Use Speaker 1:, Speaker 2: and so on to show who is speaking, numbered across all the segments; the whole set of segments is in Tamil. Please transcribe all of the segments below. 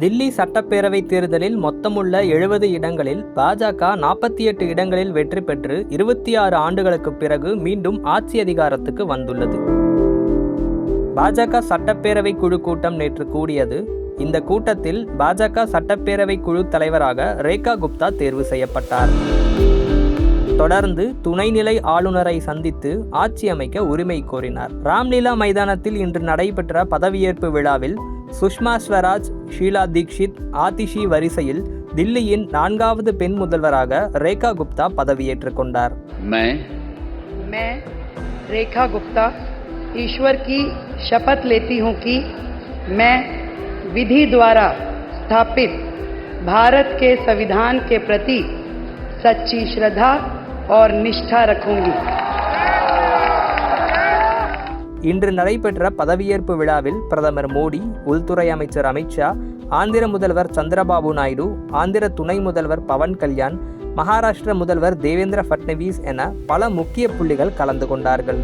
Speaker 1: தில்லி சட்டப்பேரவை தேர்தலில் மொத்தமுள்ள எழுபது இடங்களில் பாஜக நாற்பத்தி எட்டு இடங்களில் வெற்றி பெற்று இருபத்தி ஆறு ஆண்டுகளுக்கு பிறகு மீண்டும் ஆட்சி அதிகாரத்துக்கு வந்துள்ளது. பாஜக சட்டப்பேரவை குழு கூட்டம் நேற்று கூடியது. இந்த கூட்டத்தில் பாஜக சட்டப்பேரவை குழு தலைவராக ரேகா குப்தா தேர்வு செய்யப்பட்டார். தொடர்ந்து துணைநிலை ஆளுநரை சந்தித்து ஆட்சி அமைக்க உரிமை கோரினார். ராம்லீலா மைதானத்தில் இன்று நடைபெற்ற பதவியேற்பு விழாவில் சுஷ்மா ஸ்வராஜ் ஷீலா தீக்ஷித் ஆதிஷி வரிசையில் தில்லியின் நான்காவது பெண் முதல்வராக ரேகா குப்தா பதவியேற்றுக் கொண்டார்
Speaker 2: मैं
Speaker 3: मैं रेखा गुप्ता ईश्वर की शपथ लेती हूं कि मैं विधि द्वारा स्थापित भारत के संविधान के प्रति सच्ची श्रद्धा और निष्ठा रखूंगी
Speaker 1: இன்று நடைபெற்ற பதவியேற்பு விழாவில் பிரதமர் மோடி உள்துறை அமைச்சர் அமித்ஷா ஆந்திர முதல்வர் சந்திரபாபு நாயுடு ஆந்திர துணை முதல்வர் பவன் கல்யாண் மகாராஷ்டிர முதல்வர் தேவேந்திர ஃபட்னவிஸ் என பல முக்கிய புள்ளிகள் கலந்து கொண்டார்கள்.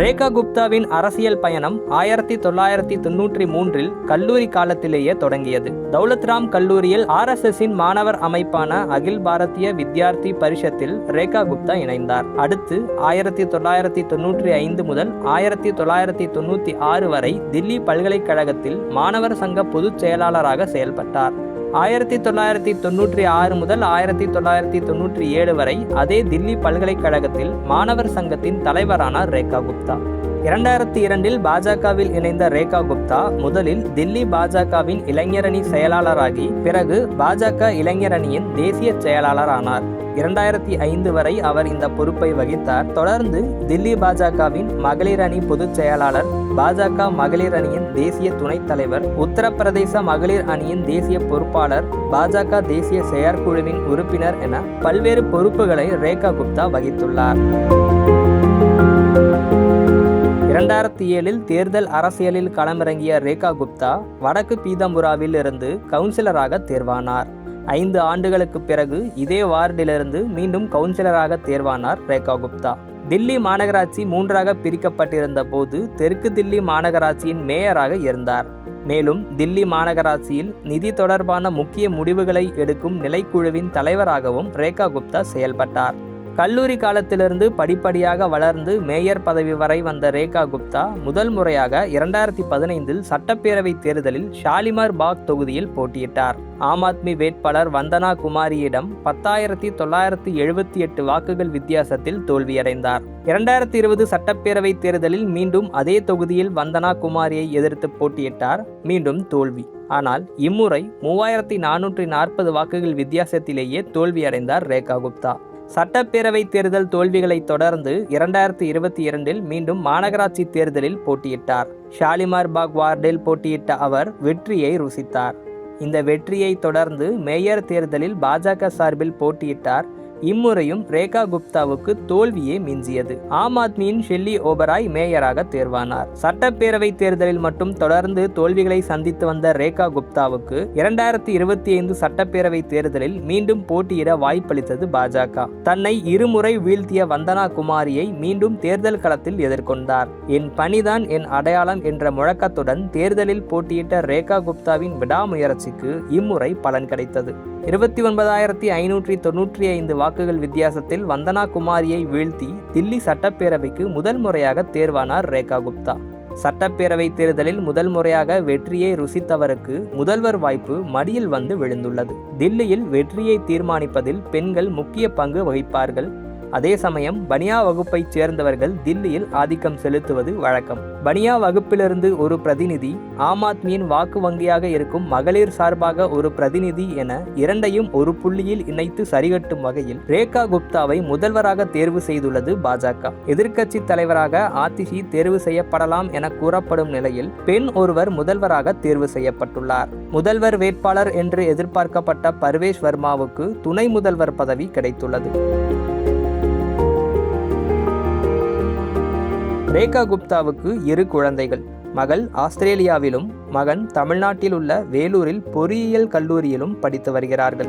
Speaker 1: ரேகா குப்தாவின் அரசியல் பயணம் ஆயிரத்தி தொள்ளாயிரத்தி தொன்னூற்றி மூன்றில் கல்லூரி காலத்திலேயே தொடங்கியது. தௌலத்ராம் கல்லூரியில் ஆர்எஸ்எஸ்ஸின் மாணவர் அமைப்பான அகில் பாரதிய வித்யார்த்தி பரிஷத்தில் ரேகா குப்தா இணைந்தார். அடுத்து ஆயிரத்தி தொள்ளாயிரத்தி தொன்னூற்றி ஐந்து முதல் ஆயிரத்தி தொள்ளாயிரத்தி தொண்ணூற்றி ஆறு வரை தில்லி பல்கலைக்கழகத்தில் மாணவர் சங்க பொதுச் செயலாளராக செயல்பட்டார். ஆயிரத்தி தொள்ளாயிரத்தி தொண்ணூற்றி ஆறு முதல் ஆயிரத்தி தொள்ளாயிரத்தி தொண்ணூற்றி ஏழு வரை அதே தில்லி பல்கலைக்கழகத்தில் மாணவர் சங்கத்தின் தலைவரானார் ரேகா குப்தா. இரண்டாயிரத்தி இரண்டில் பாஜகவில் இணைந்த ரேகா குப்தா முதலில் தில்லி பாஜகவின் இளைஞரணி செயலாளராகி பிறகு பாஜக இளைஞரணியின் தேசிய செயலாளர் ஆனார். இரண்டாயிரத்தி ஐந்து வரை அவர் இந்த பொறுப்பை வகித்தார். தொடர்ந்து தில்லி பாஜகவின் மகளிர் அணி பொதுச் செயலாளர் பாஜக மகளிர் அணியின் தேசிய துணைத் தலைவர் உத்தரப்பிரதேச மகளிர் அணியின் தேசிய பொறுப்பாளர் பாஜக தேசிய செயற்குழுவின் உறுப்பினர் என பல்வேறு பொறுப்புகளை ரேகா குப்தா வகித்துள்ளார். இரண்டாயிரத்தி ஏழில் தேர்தல் அரசியலில் களமிறங்கிய ரேகா குப்தா வடக்கு பீதம்புராவில் இருந்து கவுன்சிலராக தேர்வானார். ஐந்து ஆண்டுகளுக்கு பிறகு இதே வார்டிலிருந்து மீண்டும் கவுன்சிலராக தேர்வானார் ரேகா குப்தா. தில்லி மாநகராட்சி மூன்றாக பிரிக்கப்பட்டிருந்த போது தெற்கு தில்லி மாநகராட்சியின் மேயராக இருந்தார். மேலும் தில்லி மாநகராட்சியில் நிதி தொடர்பான முக்கிய முடிவுகளை எடுக்கும் நிலைக்குழுவின் தலைவராகவும் ரேகா குப்தா செயல்பட்டார். கல்லூரி காலத்திலிருந்து படிப்படியாக வளர்ந்து மேயர் பதவி வரை வந்த ரேகா குப்தா முதல் முறையாக இரண்டாயிரத்தி பதினைந்தில் சட்டப்பேரவை தேர்தலில் ஷாலிமார் பாக் தொகுதியில் போட்டியிட்டார். ஆம் ஆத்மி வேட்பாளர் வந்தனா குமாரியிடம் பத்தாயிரத்தி தொள்ளாயிரத்தி எழுபத்தி எட்டு வாக்குகள் வித்தியாசத்தில் தோல்வியடைந்தார். இரண்டாயிரத்தி இருபது சட்டப்பேரவை தேர்தலில் மீண்டும் அதே தொகுதியில் வந்தனா குமாரியை எதிர்த்து போட்டியிட்டார். மீண்டும் தோல்வி. ஆனால் இம்முறை மூவாயிரத்தி நானூற்றி நாற்பது வாக்குகள் வித்தியாசத்திலேயே தோல்வியடைந்தார் ரேகா குப்தா. சட்டப்பேரவை தேர்தல் தோல்விகளைத் தொடர்ந்து இரண்டாயிரத்தி இருபத்தி இரண்டில் மீண்டும் மாநகராட்சி தேர்தலில் போட்டியிட்டார். ஷாலிமார் பாக் வார்டில் போட்டியிட்ட அவர் வெற்றியை ருசித்தார். இந்த வெற்றியை தொடர்ந்து மேயர் தேர்தலில் பாஜக சார்பில் போட்டியிட்டார் இம்முறையும் ரேகா குப்தாவுக்கு தோல்வியே மிஞ்சியது. ஆம் ஆத்மியின் ஷெல்லி ஓபராய் மேயராக தேர்வானார். சட்டப்பேரவை தேர்தலில் மட்டும் தொடர்ந்து தோல்விகளை சந்தித்து வந்த ரேகா குப்தாவுக்கு இரண்டாயிரத்தி இருபத்தி ஐந்து சட்டப்பேரவை தேர்தலில் மீண்டும் போட்டியிட வாய்ப்பளித்தது பாஜக. தன்னை இருமுறை வீழ்த்திய வந்தனா குமாரியை மீண்டும் தேர்தல் களத்தில் எதிர்கொண்டார். என் பணிதான் என் அடையாளம் என்ற முழக்கத்துடன் தேர்தலில் போட்டியிட்ட ரேகா குப்தாவின் விடாமுயற்சிக்கு இம்முறை பலன் கிடைத்தது. இருபத்தி ஒன்பதாயிரத்தி ஐநூற்றி தொன்னூற்றி ஐந்து வாக்குகள் வித்தியாசத்தில் வந்தனா குமாரியை வீழ்த்தி தில்லி சட்டப்பேரவைக்கு முதல் முறையாக தேர்வானார் ரேகா குப்தா. சட்டப்பேரவை தேர்தலில் முதல் முறையாக வெற்றியை ருசித்தவருக்கு முதல்வர் வாய்ப்பு மடியில் வந்து விழுந்துள்ளது. தில்லியில் வெற்றியை தீர்மானிப்பதில் பெண்கள் முக்கிய பங்கு வகிப்பார்கள். அதே சமயம் பனியா வகுப்பைச் சேர்ந்தவர்கள் தில்லியில் ஆதிக்கம் செலுத்துவது வழக்கம். பனியா வகுப்பிலிருந்து ஒரு பிரதிநிதி ஆம் ஆத்மியின் வாக்கு வங்கியாக இருக்கும் மகளிர் சார்பாக ஒரு பிரதிநிதி என இரண்டையும் ஒரு புள்ளியில் இணைத்து சரிகட்டும் வகையில் ரேகா குப்தாவை முதல்வராக தேர்வு செய்துள்ளது பாஜக. எதிர்க்கட்சி தலைவராக ஆதிஷி தேர்வு செய்யப்படலாம் என கூறப்படும் நிலையில் பெண் ஒருவர் முதல்வராக தேர்வு செய்யப்பட்டுள்ளார். முதல்வர் வேட்பாளர் என்று எதிர்பார்க்கப்பட்ட பர்வேஷ் வர்மாவுக்கு துணை முதல்வர் பதவி கிடைத்துள்ளது. ரேகா குப்தாவுக்கு இரு குழந்தைகள். மகள் ஆஸ்திரேலியாவிலும் மகன் தமிழ்நாட்டில் உள்ள வேலூரில் பொறியியல் கல்லூரியிலும் படித்து வருகிறார்கள்.